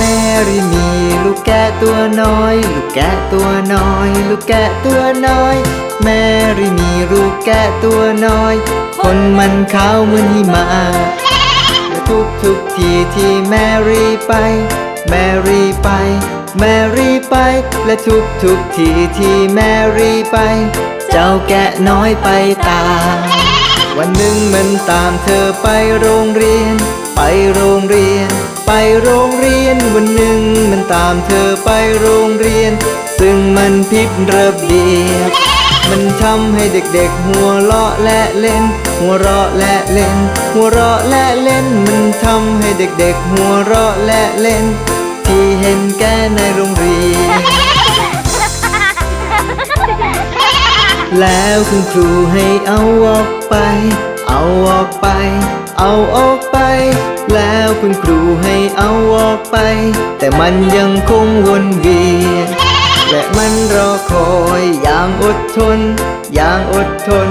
แมรี่มีลูกแกะตัวน้อย ลูกแกะตัวน้อย ลูกแกะตัวน้อย แมรี่มีลูกแกะตัวน้อย คนมันขาวเหมือนหิมะและทุกทุกทีที่แมรี่ไป แมรี่ไป แมรี่ไป และทุกทุกทีที่แมรี่ไป เจ้าแกะน้อยไปตามวันหนึ่งมันตามเธอไปโรงเรียน ไปโรงเรียน ไปโรงเรียนวันหนึ่งมันตามเธอไปโรงเรียน ซึ่งมันผิดระเบียบ มันทำให้เด็กๆ หัวเราะและเล่น หัวเราะและเล่น หัวเราะและเล่น มันทำให้เด็กๆ หัวเราะและเล่น ที่เห็นแก่ในโรงเรียน แล้วคุณครูให้เอาออกไป เอาออกไป เอาออกไป แล้วคุณครูให้เอาออกไป แต่มันยังคงวนเวียน และมันรอคอยอย่างอดทน อย่างอดทน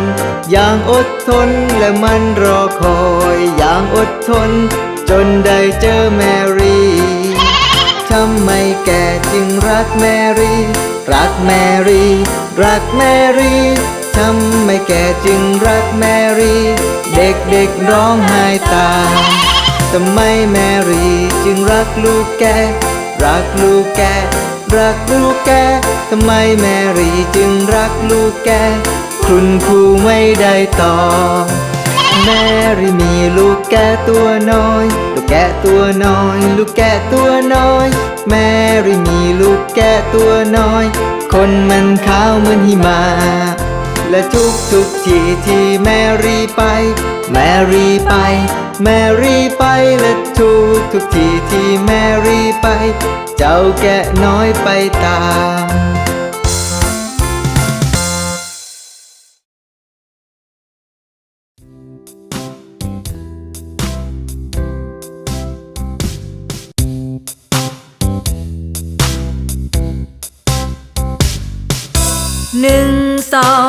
อย่างอดทน และมันรอคอยอย่างอดทน จนได้เจอแมรี่ทำไมแกจึงรักแมรี่ รักแมรี่ รักแมรี่ทำไมแกจึงรักแมรี่ เด็กๆร้องไห้ตามทำไมแมรี่จึงรักลูกแก รักลูกแก รักลูกแก ทำไมแมรี่จึงรักลูกแก คุณครูไม่ได้ตอบแมรี่มีลูกแกตัวน้อย ลูกแกตัวน้อย ลูกแกตัวน้อย แมรี่มีลูกแกตัวน้อย คนมันขาวเหมือนหิมะ และทุกทุกทีที่แมรี่ไป แมรี่ไป แมรี่ไปและทุกทุกทีที่แมรี่ไป เจ้าแกะน้อยไปตามหนึ่งสอง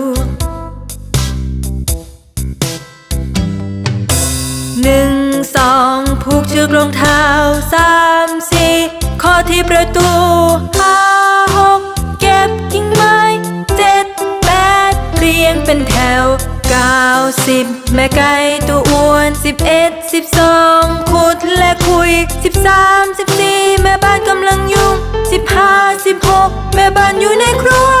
เดือกรองเท้าสามสี่ข้อที่ประตูห้าหกเก็บกิ่งไม้เจ็ดแปดเรียงเป็นแถวเก้าสิบแม่ไก่ตัวอ้วนสิบเอ็ดสิบสองขุดและคุยสิบสามสิบสี่แม่บ้านกำลังยุ่งสิบห้าสิบหกแม่บ้านอยู่ในครัว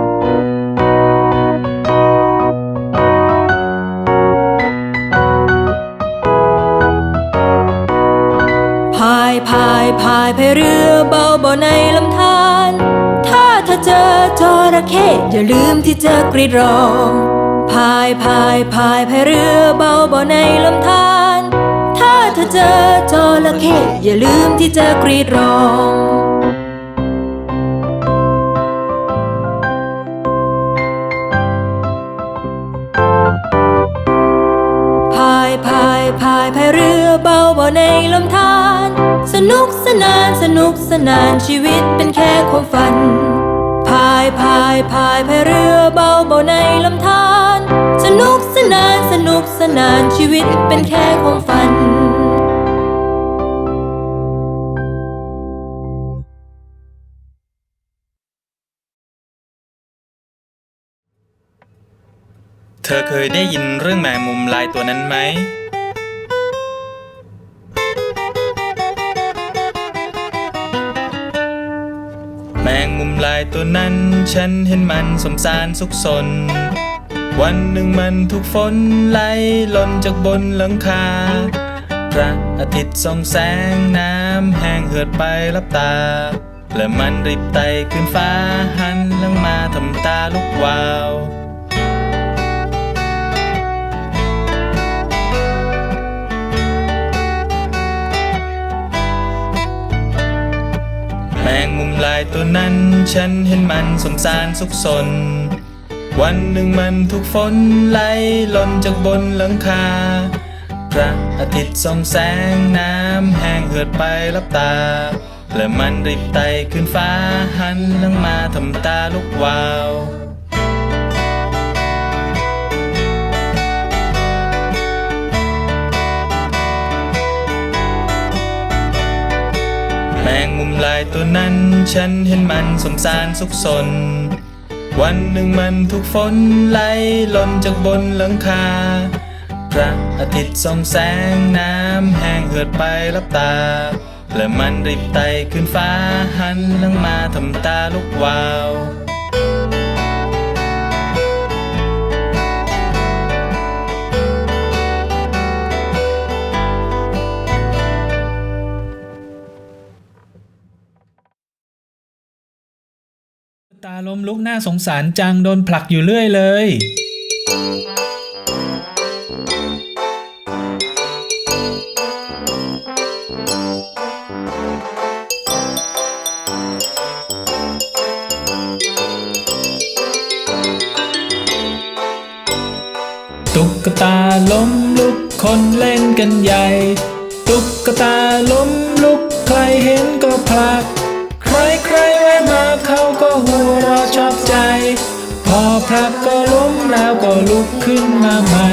ายพายพายพายเรือเบาเบาในลำธารถ้าเธอเจอจระเข้อย่าลืมที่จะกรีดร้องพายพายพายพายเรือเบาเบาในลำธารถ้าเธอเจอจระเข้อย่าลืมที่จะกรีดร้องพายพายพายพายเรือเบาเบาในลำธาร สนุกสนานสนุกสนานชีวิตเป็นแค่ความฝัน พายพายพายพายเรือเบาเบาในลำธารสนุกสนานสนุกสนานชีวิตเป็นแค่ความฝันเธอเคยได้ยินเรื่องแมงมุมลายตัวนั้นไหมแม ลายตัวนั้น ฉันเห็นมันสมสารสุขสน วันหนึ่งมันถูกฝนไหลหล่นจากบนหลังคา พระอาทิตย์ส่องแสงน้ำแห้งเหือดไปรับตา และมันรีบไต่ขึ้นฟ้าหันหลังมาทำตาลุกวาว งมุมลายตัวนั้น ฉันเห็นมันสงสารสุขสน วันหนึ่งมันถูกฝนไหลหล่นจากบนหลังคา พระอาทิตย์ส่องแสงน้ำแห้งเหือดไปรับตา และมันรีบไต่ขึ้นฟ้าหันหลังมาทำตาลุกวาว งมุมลายตัวนั้น ฉันเห็นมันสงสารสุขสน วันหนึ่งมันถูกฝนไหลหล่นจากบนหลังคา พระอาทิตย์ส่องแสงน้ำแห้งเหือดไปรับตา และมันรีบไต่ขึ้นฟ้าหันหลังมาทำตาลุกวาว ตาล้มลุกน่าสงสารจัง โดนผลักอยู่เรื่อยเลย ตุ๊กตาล้มลุกคนเล่นกันใหญ่ ตุ๊กตาล้มลุกใครเห็นก็ผลัก พอผลักก็ล้มแล้วก็ลุกขึ้นมาใหม่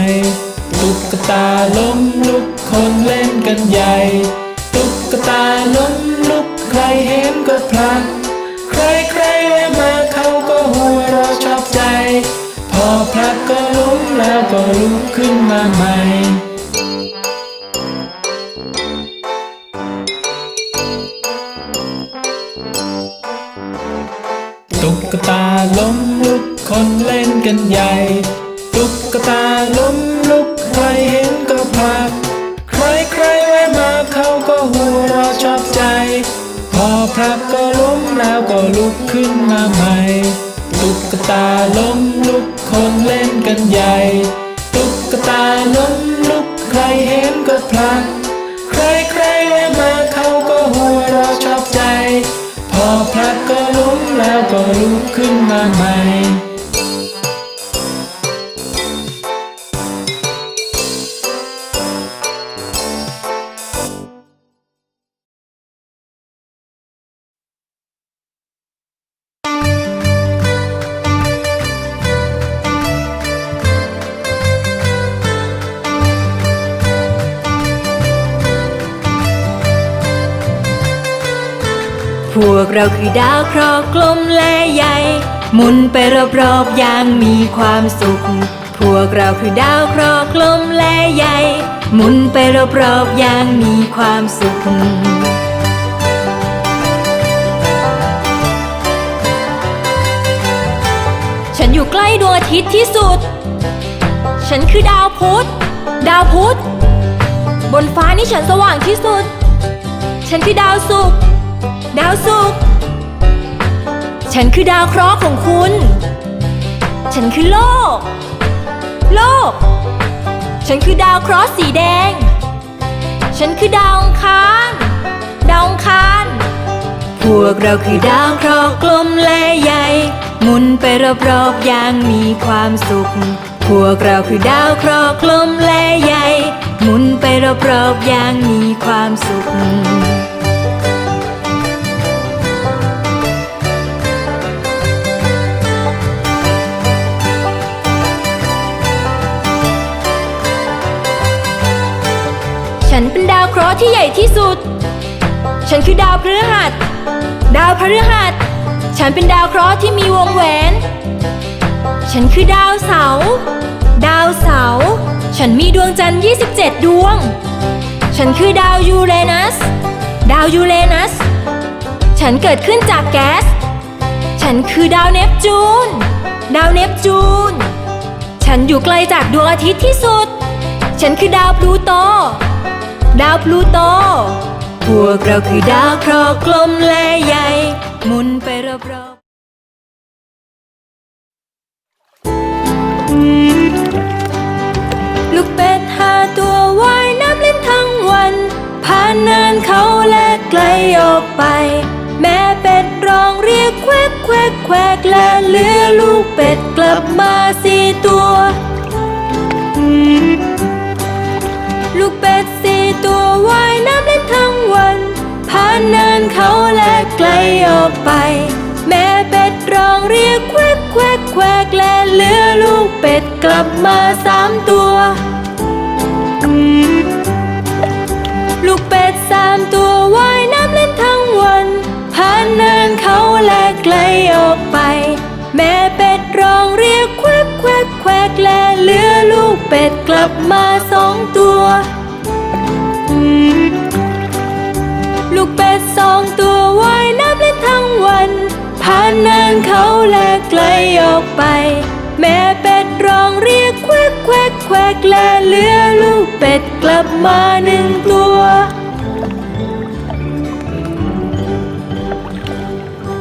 ตุ๊กตาล้มลุกคนเล่นกันใหญ่ ตุ๊กตาล้มลุกใครเห็นก็พลัก ใครใครแวะมาเขาก็หัวเราะชอบใจ พอพลักก็ล้มแล้วก็ลุกขึ้นมาใหม่ ใหญ่ ตุ๊กตาล้มลุกใครเห็นก็ผลัก ใครใครแวะมาเขาก็หัวเราะชอบใจ พอผลักก็ล้มแล้วก็ลุกขึ้นมาใหม่ ตุ๊กตาล้มลุกคนเล่นกันใหญ่ ตุ๊กตาล้มลุกใครเห็นก็ผลัก ใครใครแวะมาเขาก็หัวเราะชอบใจ พอผลักก็ล้มแล้วก็ลุกขึ้นมาใหม่ วกเราคือดาวเคราะห์กลมและใหญ่ หมุนไปรอบๆอย่างมีความสุข พวกเราคือดาวเคราะห์กลมและใหญ่ หมุนไปรอบๆอย่างมีความสุขฉันอยู่ใกล้ดวงอาทิตย์ที่สุด ฉันคือดาวพุธ ดาวพุธ บนฟ้านี่ฉันสว่างที่สุด ฉันคือดาวศุกร์ ดาวศุกร์ฉันคือดาวเคราะห์ของคุณ ฉันคือโลก โลก ฉันคือดาวเคราะห์สีแดง ฉันคือดาวองคารดาวองคารพวกเราคือดาวเคราะห์กลมและใหญ่ หมุนไปรอบๆอย่างมีความสุข พวกเราคือดาวเคราะห์กลมและใหญ่ หมุนไปรอบๆอย่างมีความสุข ฉันเป็นดาวเคราะห์ที่ใหญ่ที่สุด ฉันคือดาวพฤหัส ดาวพฤหัส ฉันเป็นดาวเคราะห์ที่มีวงแหวน ฉันคือดาวเสาร์ดาวเสาร์ฉันมีดวงจันทร์ 27 ดวง ฉันคือดาวยูเรนัส ดาวยูเรนัส ฉันเกิดขึ้นจากแก๊ส ฉันคือดาวเนปจูน ดาวเนปจูน ฉันอยู่ไกลจากดวงอาทิตย์ที่สุด ฉันคือดาวพลูโต ดาวพลูโต พวกเราคือดาวเคราะห์กลมและใหญ่หมุนไปรอบๆลูกเป็ดห้าตัวว่ายน้ำเล่นทั้งวัน ผ่านเนินเขาและไกลออกไป แม่เป็ดร้องเรียกแควกแควกแควกและเหลือลูกเป็ดกลับมาสี่ตัว ลูกเป็ด ตัวว่ายน้ำเล่นทั้งวัน ผ่านเนินเขาและไกลออกไป แม่เป็ดร้องเรียกแควกแควกแควกและเลือลูกเป็ดกลับมาสามตัว ลูกเป็ดสามตัวว่ายน้ำเล่นทั้งวัน ผ่านเนินเขาและไกลออกไป แม่เป็ดร้องเรียกแควกแควกแควกและเลือลูกเป็ดกลับมาสองตัว วันผ่านเนินเขาและไกลออกไป แม่เป็ดร้องเรียกแควกแควกแควกและเหลือลูกเป็ดกลับมาหนึ่งตัว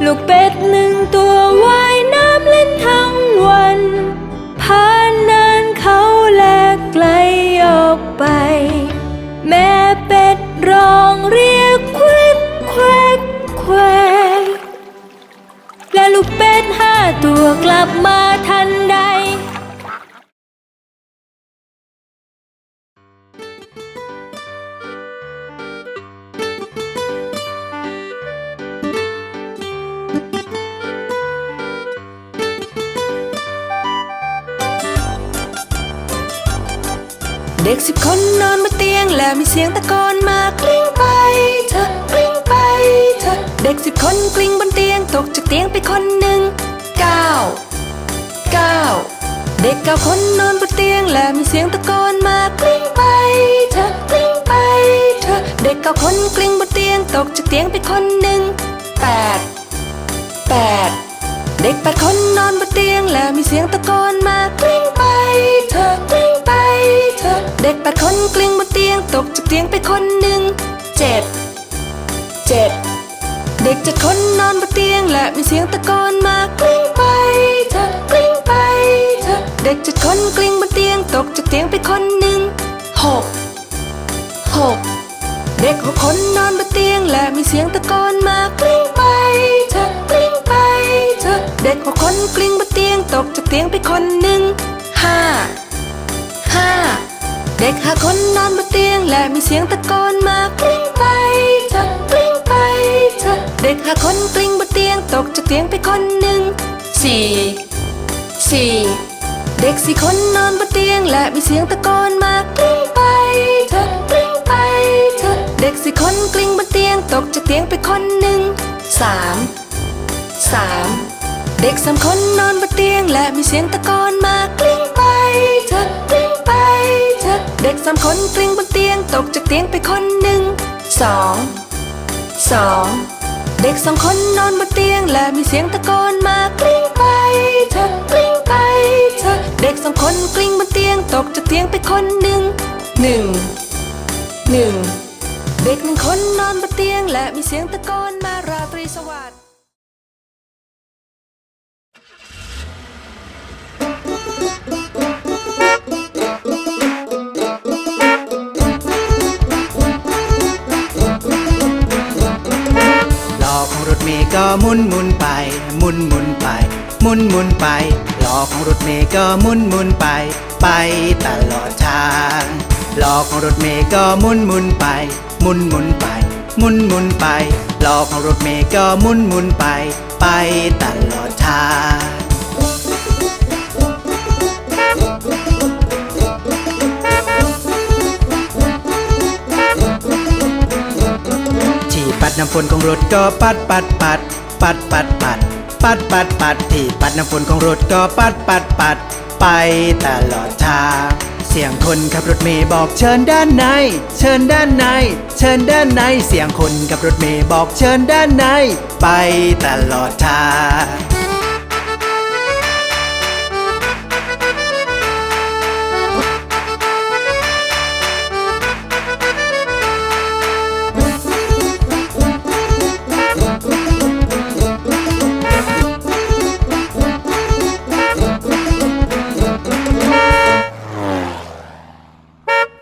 ลูกเป็ดหนึ่งตัวว่า ตัวกลับมาทันใด เด็กสิบคนนอนบนเตียงและมีเสียงตะโกนมากลิ้งไปเถอกลิ้งไปเถอเด็กสิบคนกลิ้งบนเตียงตกจากเตียงไปคนหนึ่ง เก้าเก้าเด็กเก้าคนนอนบนเตียงและมีเสียงตะโกนมากลิ้งไปเถอกลิ้งไปเถอเด็กเก้าคนกลิ้งบนเตียงตกจากเตียงไปคนหนึ่งแปดแปดเด็กแปดคนนอนบนเตียงแล้วมีเสียงตะโกนมากลิ้งไปเถอกลิ้งไปเถอเด็กแปดคนกลิ้งบนเตียงตกจากเตียงไปคนหนึ่งเจ็ดเจ็ดเด็กเจ็ดคนนอนบนเตียงและมีเสียงตะโกนมา เสียงตะโกนมากลิ้งไปเถอกลิ้งไปเถอเด็กหกคนกลิ้งบนเตียงตกจากเตียงไปคนหนึ่งห้าห้าเด็กห้าคนนอนบนเตียงและมีเสียงตะโกนมากลิ้งไปเถอกลิ้งไปเถอเด็กห้าคนกลิ้งบนเตียงตกจากเตียงไปคนหนึ่งสี่สี่เด็กสี่คนนอนบนเตียงและมีเสียงตะโกนมากลิ้งไปเถอะกลิ้งไป เด็กสี่คนกลิ้งบนเตียงตกจากเตียงไปคนหนึ่งสามสามเด็กสามคนนอนบนเตียงและมีเสียงตะโกนมากลิ้งไปเถอะกลิ้งไปเถอะเด็กสามคนกลิ้งบนเตียงตกจากเตียงไปคนหนึ่งสองสองเด็กสองคนนอนบนเตียงและมีเสียงตะโกนมากลิ้งไปเถอะกลิ้งไปเถอะเด็กสองคนกลิ้งบนเตียงตกจากเตียงไปคนหนึ่งหนึ่งหนึ่ง เด็กหนึ่งคนนอนบนเตียง และมีเสียงตะโกนมาราตรีสวัสดิ์ล้อของรถเมย์ก็หมุนหมุนไปหมุนหมุนไปหมุนหมุนไปล้อของรถเมย์ก็หมุนหมุนไป ไปตลอดทางล้อของรถเมย์ก็หมุนหมุนไป มุนหมุนไปหมุนหมุนไปล้อของรถเมย์ก็หมุนหมุนไป ไปตลอดทางที่ปัดน้ำฝนของรถก็ปัดปัดปัด ปัดปัดปัด ปัดปัดปัดที่ปัดน้ำฝนของรถก็ปัดปัดปัด ไปตลอดทาง เสียงคนขับรถเมย์บอกเชิญด้านใน เชิญด้านใน เชิญด้านใน เสียงคนขับรถเมย์บอกเชิญด้านใน ไปตลอดทาง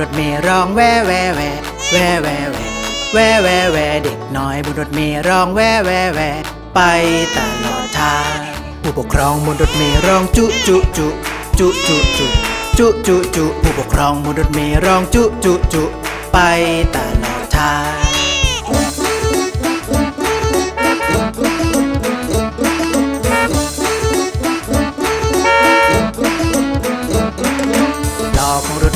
รถเมล์ร้องแว่แว่แว่แว่แว่แว่แว่แว่แวเด็กน้อยบนรถเมล์ร้องแว่แว่แว่ไปตลอดทางผู้ปกครองบนรถเมล์ร้องจุจุจุจุจุจุจุจุจุผู้ปกครองบนรถเมล์ร้องจุจุจุไปตลอดทาง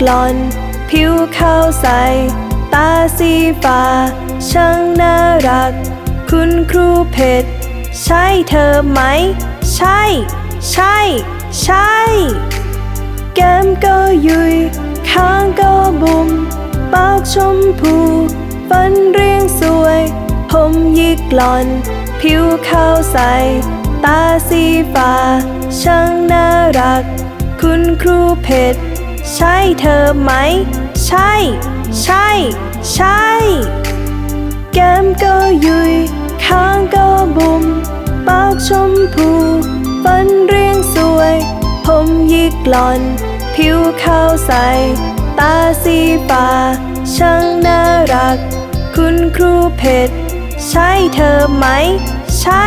กล่อน ผิวขาวใส ตาสีฟ้า ช่างน่ารัก คุณครูเพชร ใช่เธอไหม ใช่ ใช่ ใช่ แก้มก็ยุย ข้างก็บุมปากชมพูฟันเรียงสวย ผมยิกหล่อน ผิวขาวใส ตาสีฟ้า ช่างน่ารัก คุณครูเพชร ใช่เธอไหม ใช่ ใช่ ใช่แก้มก็ยุยข้างก็บุมปากชมพูฟันเรียงสวย ผมยิกหลอน ผิวขาวใส ตาสีฟ้าช่างน่ารัก คุณครูเพชรใช่เธอไหม ใช่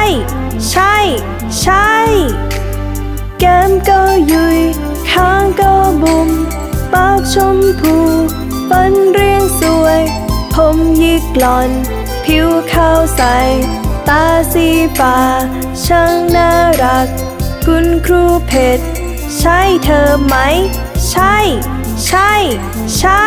ใช่ ใช่ แก้มก็ยุย ข้างก็บุมปากชมพูฟันเรียงสวย ผมยิกหล่อน ผิวขาวใส ตาสีฟ้าช่างน่ารัก คุณครูเพชรใช่เธอไหม ใช่ ใช่ ใช่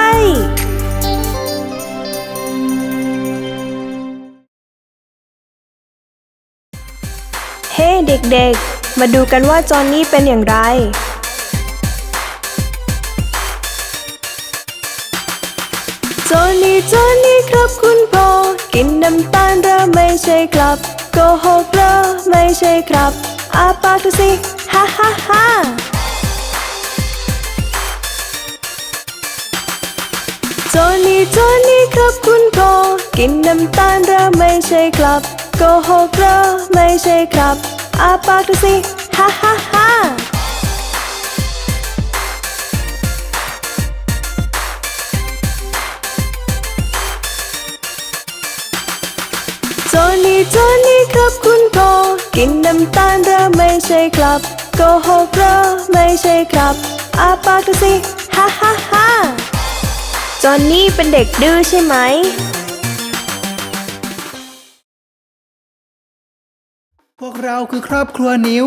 เฮ้เด็กๆ มาดูกันว่าจอนนี่เป็นอย่างไร จอนนี่จอนนี่ครับคุณพ่อกินน้ำตาลเรอไม่ใช่ครับโกหกเรอไม่ใช่ครับอาปากดูสิฮ่าฮ่าฮ่าจอนนี่จอนนี่ครับคุณพ่อกินน้ำตาลเรอไม่ใช่ครับโกหกเรอไม่ใช่ครับอาปากดูสิฮ่าฮ่าฮ่า จอนี่จอนี่ครับคุณพ่อกินน้ำตาลเราไม่ใช่ครับโกหกเราไม่ใช่ครับอาปากสิฮ่าฮ่าฮ่าจอนนี่เป็นเด็กดื้อใช่ไหมพวกเราคือครอบครัวนิ้ว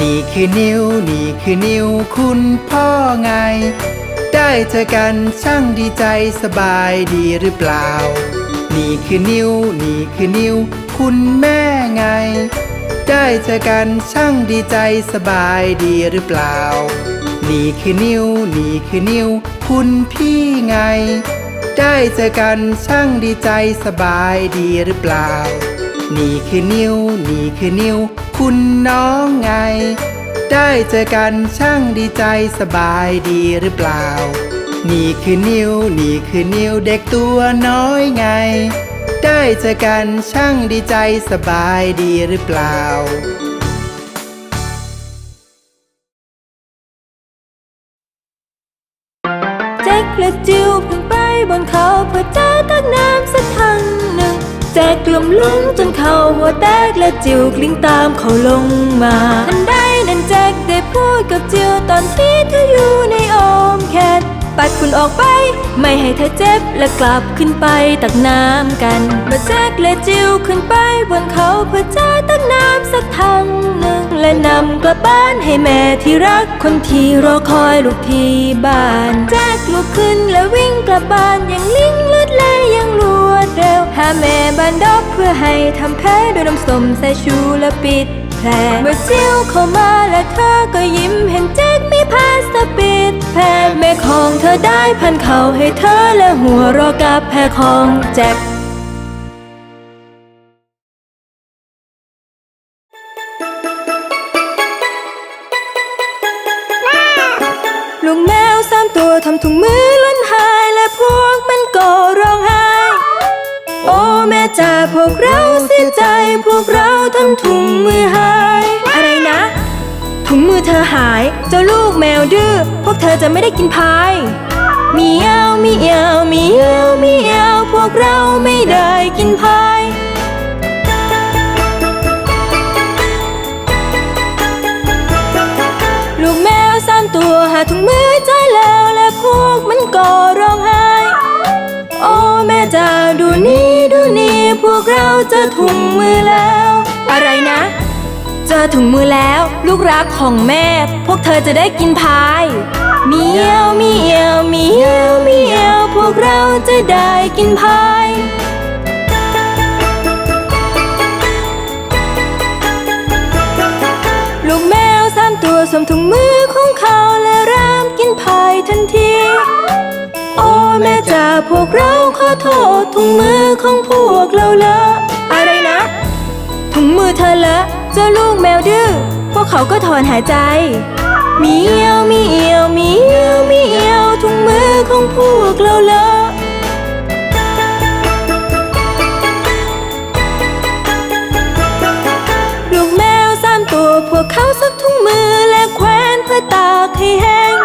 นี่คือนิ้ว นี่คือนิ้วคุณพ่อไง ได้เจอกันช่างดีใจสบายดีหรือเปล่า นี่คือนิ้ว นี่คือนิ้ว คุณแม่ไง ได้เจอกันช่างดีใจสบายดีหรือเปล่า นี่คือนิ้ว นี่คือนิ้ว คุณพี่ไง ได้เจอกันช่างดีใจสบายดีหรือเปล่า นี่คือนิ้ว นี่คือนิ้ว คุณน้องไง ได้เจอกันช่างดีใจสบายดีหรือเปล่า นี่คือนิ้วนี่คือนิ้วเด็กตัวน้อยไง ได้เจอกันช่างดีใจสบายดีหรือเปล่าแจ็คและจิวเพิ่งไปบนเขาเพื่อเจอตักน้ำส แจ็คกลุ่มลุ่มจนเขาหัวแตกและจิวกลิ้งตามเขาลงมาทันใดนั้นแจ็คได้พูดกับจิวตอนที่เธออยู่ในอ้อมแขนปัดฝุ่นออกไป ไม่ให้เธอเจ็บและกลับขึ้นไปตักน้ำกันเมื่อแจ็คและจิวขึ้นไปบนเขาเพื่อจอตักน้ำสักทางหนึ่งและนำกลับบ้านให้แม่ที่รักคนที่รอคอยลูกที่บ้านแจ็คลุกขึ้นและวิ่งกลับบ้านอย่างลิง หาแม่บ้านดอกเพื่อให้ทำแผลด้วยน้ำส้มสายชูและปิดแผลเมื่อเจียวเข้ามาและเธอก็ยิ้มเห็นแจ็คมีผ้าสปิดแผลแม่ของเธอได้พันเข่าให้เธอและหัวรอกับแผลของแจ็ค พวกเราเสียใจ พวกเราทำถุงมือหาย อะไรนะ ถุงมือเธอหาย เจ้าลูกแมวดื้อ พวกเธอจะไม่ได้กินพาย มียวมียวมียวมียวพวกเราไม่ได้กินพายลูกแมวสามตัวหาถุงมือใจแล้วและพวกมันก็ร้องไห้ โอ้แม่จ๋าดูนี่ กเราเจอถุงมือแล้ว อะไรนะ เจอถุงมือแล้ว ลูกรักของแม่ พวกเธอจะได้กินพายเมียวเมียวเมียวเมียวพวกเราจะได้กินพายลูกแมวสามตัวสวมถุงมือของเขาและรามกินพายทันที โอ้แม่จ๋าพวกเราขอโทษถุงมือของพวกเราละ อะไรนะ ถุงมือเธอละเจ้าลูกแมวดื้อพวกเขาก็ถอนหายใจเมียวเมียวเมียวเมียวถุงมือของพวกเราละลูกแมวสามตัวพวกเขาซักถุงมือและแขวนเพื่อตากให้แห้ง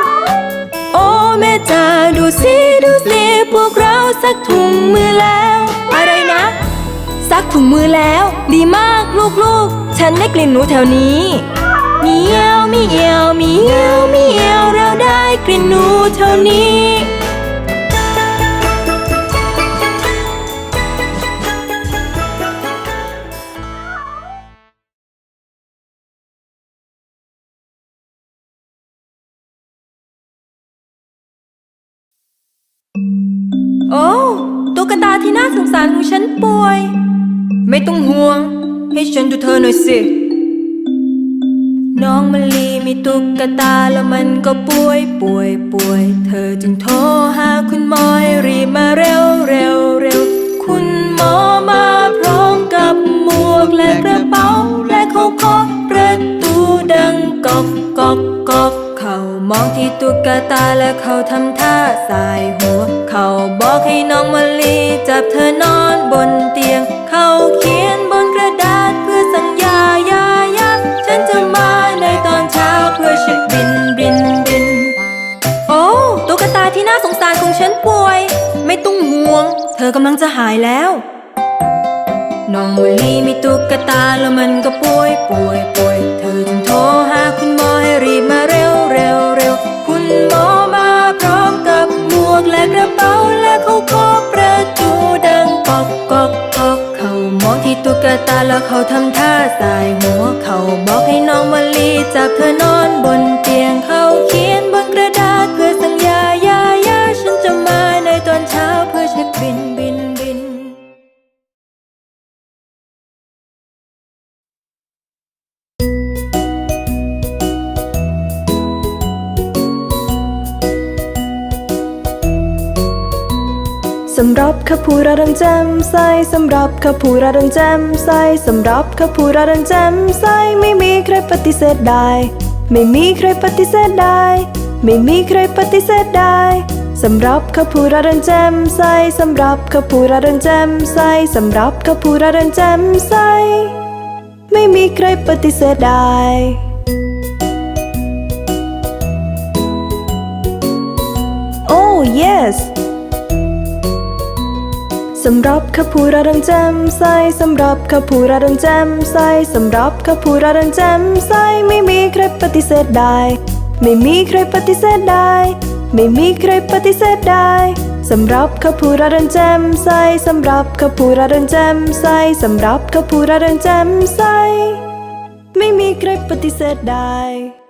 แม่จ๋าดูสิดูสิพวกเราซักถุงมือแล้ว อะไรนะ ซักถุงมือแล้ว ดีมากลูกๆ ฉันได้กลิ่นหนูแถวนี้ มียวมีเอวเมียวมีเอวเราได้กลิ่นหนูแถวนี้ โอ้ตุ๊กตาที่น่าสงสารของฉันป่วย ไม่ต้องห่วง ให้ฉันดูเธอหน่อยสิ น้องมะลีมีตุ๊กตาแล้วมันก็ป่วยป่วยป่วย เธอจึงโทรหาคุณหมอให้รีบมาเร็วเร็วเร็ว คุณหมอมาพร้อมกับหมวกและกระเป๋าและเขาเคาะประตูดังกอกกอกกอกเขามองที่ตุ๊กตาและเขาทำท่าสายหัว เขาบอกให้น้องมะลีจับเธอนอนบนเตียง เขาเขียนบนกระดาษเพื่อสัญญายายาฉันจะมาในตอนเช้าเพื่อชุดบินบินบิน โอ้ตุ๊กตาที่น่าสงสารของฉันป่วย ไม่ต้องห่วง เธอกำลังจะหายแล้วน้องมะลีมีตุ๊กตาแล้วมันก็ป่วยป่วยป่วย ตุ๊กตาแล้วเขาทำท่าสายหัวเขาบอกให้น้องมะลีจับเธอนอนบนเตียงเขาเขียน สำหรับขผู้ระดังแจ่มใสสำหรับขผู้ระดังแจ่มใสสำหรับขผู้ระดังแจ่มใสไม่มีใครปฏิเสธได้ ไม่มีใครปฏิเสธได้ ไม่มีใครปฏิเสธได้สำหรับขผู้ระดังแจ่มใสสำหรับขผู้ระดังแจ่มใสสำหรับขผู้ระดังแจ่มใสไม่มีใครปฏิเสธได้โอ้ yes สำหรับขผู้ระดังแจ่มใสสำหรับขผู้ระดังแจ่มใสสำหรับขผู้ระดังแจ่มใสไม่มีใครปฏิเสธได้ ไม่มีใครปฏิเสธได้ ไม่มีใครปฏิเสธได้สำหรับขผู้ระดังแจ่มใสสำหรับขผู้ระดังแจ่มใสสำหรับขผู้ระดังแจ่มใสไม่มีใครปฏิเสธได้